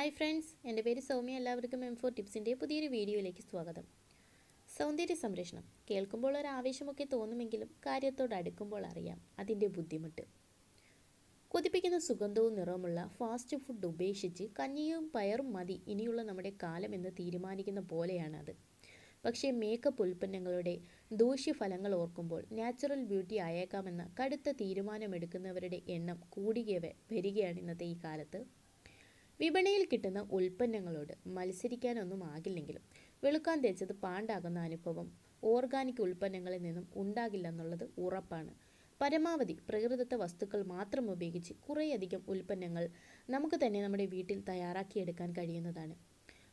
Hi friends എന്റെ പേര് സൗമ്യ. എല്ലാവർക്കും എം ഫോർ ടിപ്സിന്റെ പുതിയൊരു വീഡിയോയിലേക്ക് സ്വാഗതം. സൗന്ദര്യ സംരക്ഷണം. കേൾക്കുമ്പോൾ ഒരു ആവേശമൊക്കെ തോന്നുമെങ്കിലും കാര്യത്തോട് അടുക്കുമ്പോൾ അറിയാം അതിന്റെ ബുദ്ധിമുട്ട്. കൊതിപ്പിക്കുന്ന സുഗന്ധവും നിറവുമുള്ള ഫാസ്റ്റ് ഫുഡ് ഉപേക്ഷിച്ച് കഞ്ഞിയും പയറും മതി ഇനിയുള്ള നമ്മുടെ കാലം എന്ന് തീരുമാനിക്കുന്ന പോലെയാണത്. പക്ഷേ മേക്കപ്പ് ഉൽപ്പന്നങ്ങളുടെ ദൂഷ്യഫലങ്ങൾ ഓർക്കുമ്പോൾ നാച്ചുറൽ ബ്യൂട്ടി ആയേക്കാമെന്ന കടുത്ത തീരുമാനമെടുക്കുന്നവരുടെ എണ്ണം കൂടിയവ വരികയാണ് ഇന്നത്തെ ഈ കാലത്ത്. വിപണിയിൽ കിട്ടുന്ന ഉൽപ്പന്നങ്ങളോട് മത്സരിക്കാനൊന്നും ആകില്ലെങ്കിലും വെളുക്കാൻ തേച്ചത് പാണ്ടാകുന്ന അനുഭവം ഓർഗാനിക് ഉൽപ്പന്നങ്ങളിൽ നിന്നും ഉണ്ടാകില്ലെന്നുള്ളത് ഉറപ്പാണ്. പരമാവധി പ്രകൃതിദത്ത വസ്തുക്കൾ മാത്രം ഉപയോഗിച്ച് കുറേയധികം ഉൽപ്പന്നങ്ങൾ നമുക്ക് തന്നെ നമ്മുടെ വീട്ടിൽ തയ്യാറാക്കിയെടുക്കാൻ കഴിയുന്നതാണ്.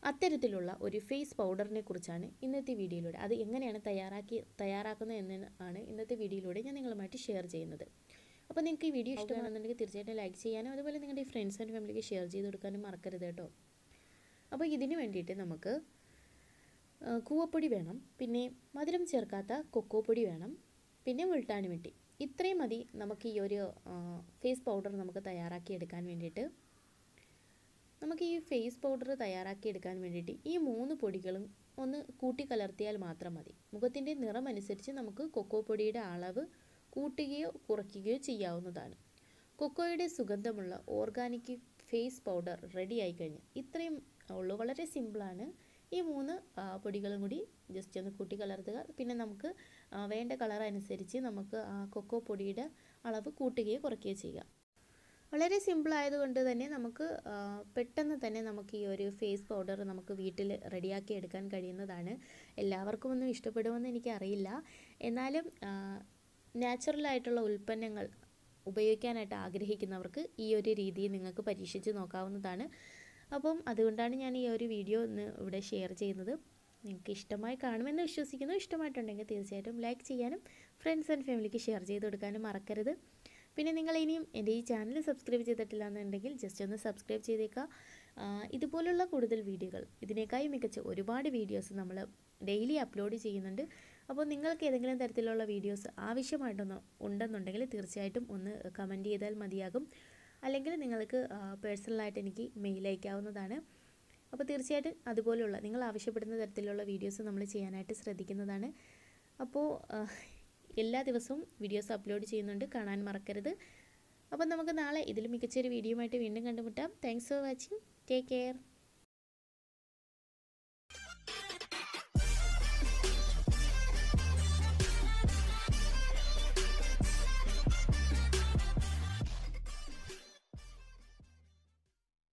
അത്തരത്തിലുള്ള ഒരു ഫേസ് പൗഡറിനെ കുറിച്ചാണ് ഇന്നത്തെ വീഡിയോയിലൂടെ. അത് എങ്ങനെയാണ് തയ്യാറാക്കി തയ്യാറാക്കുന്നത് എന്നാണ് ഇന്നത്തെ വീഡിയോയിലൂടെ ഞാൻ നിങ്ങളുമായിട്ട് ഷെയർ ചെയ്യുന്നത്. അപ്പോൾ നിങ്ങൾക്ക് ഈ വീഡിയോ ഇഷ്ടമാണെന്നുണ്ടെങ്കിൽ തീർച്ചയായിട്ടും ലൈക്ക് ചെയ്യാനും അതുപോലെ നിങ്ങളുടെ ഫ്രണ്ട്സ് ആൻഡ് ഫാമിലിക്ക് ഷെയർ ചെയ്ത് കൊടുക്കാനും മറക്കരുത് കേട്ടോ. അപ്പോൾ ഇതിന് വേണ്ടിയിട്ട് നമുക്ക് കൂവപ്പൊടി വേണം പിന്നെ മധുരം ചേർക്കാത്ത കൊക്കോ പൊടി വേണം പിന്നെ മുൾട്ടാണി മിട്ടി. ഇത്രയും മതി നമുക്ക് ഈ ഒരു ഫേസ് പൗഡർ നമുക്ക് തയ്യാറാക്കി എടുക്കാൻ വേണ്ടിയിട്ട്. നമുക്ക് ഈ ഫേസ് പൗഡർ തയ്യാറാക്കി എടുക്കാൻ വേണ്ടിയിട്ട് ഈ മൂന്ന് പൊടികളും ഒന്ന് കൂട്ടി കലർത്തിയാൽ മാത്രം മതി. മുഖത്തിന്റെ നിറമനുസരിച്ച് നമുക്ക് കൊക്കോ പൊടിയുടെ അളവ് കൂട്ടുകയോ കുറയ്ക്കുകയോ ചെയ്യാവുന്നതാണ്. കൊക്കോയുടെ സുഗന്ധമുള്ള ഓർഗാനിക് ഫേസ് പൗഡർ റെഡി ആയി കഴിഞ്ഞു. ഇത്രയും ഉള്ളൂ. വളരെ സിമ്പിളാണ് ഈ മൂന്ന് പൊടികളും കൂടി ജസ്റ്റ് ഒന്ന് കൂട്ടി കലർത്തുക. പിന്നെ നമുക്ക് വേണ്ട കളർ അനുസരിച്ച് നമുക്ക് ആ കൊക്കോ പൊടിയുടെ അളവ് കൂട്ടുകയോ കുറയ്ക്കുകയോ ചെയ്യുക വളരെ സിമ്പിൾ ആയതുകൊണ്ട് തന്നെ നമുക്ക് പെട്ടെന്ന് തന്നെ നമുക്ക് ഈ ഒരു ഫേസ് പൗഡർ നമുക്ക് വീട്ടിൽ റെഡിയാക്കി എടുക്കാൻ കഴിയുന്നതാണ്. എല്ലാവർക്കും ഒന്നും ഇഷ്ടപ്പെടുമെന്ന് എനിക്കറിയില്ല. എന്നാലും നാച്ചുറലായിട്ടുള്ള ഉൽപ്പന്നങ്ങൾ ഉപയോഗിക്കാനായിട്ട് ആഗ്രഹിക്കുന്നവർക്ക് ഈ ഒരു രീതി നിങ്ങൾക്ക് പരീക്ഷിച്ച് നോക്കാവുന്നതാണ്. അപ്പം അതുകൊണ്ടാണ് ഞാൻ ഈ ഒരു വീഡിയോ ഇന്ന് ഇവിടെ ഷെയർ ചെയ്യുന്നത്. നിങ്ങൾക്ക് ഇഷ്ടമായി കാണുമെന്ന് വിശ്വസിക്കുന്നു. ഇഷ്ടമായിട്ടുണ്ടെങ്കിൽ തീർച്ചയായിട്ടും ലൈക്ക് ചെയ്യാനും ഫ്രണ്ട്സ് ആൻഡ് ഫാമിലിക്ക് ഷെയർ ചെയ്ത് കൊടുക്കാനും മറക്കരുത്. പിന്നെ നിങ്ങൾ ഇനിയും എന്റെ ഈ ചാനൽ സബ്സ്ക്രൈബ് ചെയ്തിട്ടില്ല എന്നുണ്ടെങ്കിൽ ജസ്റ്റ് ഒന്ന് സബ്സ്ക്രൈബ് ചെയ്തേക്കുക. ഇതുപോലുള്ള കൂടുതൽ വീഡിയോകൾ ഇതിനേക്കായി മികച്ച ഒരുപാട് വീഡിയോസ് നമ്മൾ ഡെയിലി അപ്ലോഡ് ചെയ്യുന്നുണ്ട്. അപ്പോൾ നിങ്ങൾക്ക് ഏതെങ്കിലും തരത്തിലുള്ള വീഡിയോസ് ആവശ്യമായിട്ടൊന്ന് ഉണ്ടെന്നുണ്ടെങ്കിൽ തീർച്ചയായിട്ടും ഒന്ന് കമന്റ് ചെയ്താൽ മതിയാകും. അല്ലെങ്കിൽ നിങ്ങൾക്ക് പേഴ്സണലായിട്ട് എനിക്ക് മെയിൽ അയക്കാവുന്നതാണ്. അപ്പോൾ തീർച്ചയായിട്ടും അതുപോലുള്ള നിങ്ങൾ ആവശ്യപ്പെടുന്ന തരത്തിലുള്ള വീഡിയോസ് നമ്മൾ ചെയ്യാനായിട്ട് ശ്രദ്ധിക്കുന്നതാണ്. അപ്പോൾ എല്ലാ ദിവസവും വീഡിയോസ് അപ്ലോഡ് ചെയ്യുന്നുണ്ട്. കാണാൻ മറക്കരുത്. അപ്പോൾ നമുക്ക് നാളെ ഇതിൽ മികച്ചൊരു വീഡിയോ ആയിട്ട് വീണ്ടും കണ്ടുമുട്ടാം. Thanks for watching take care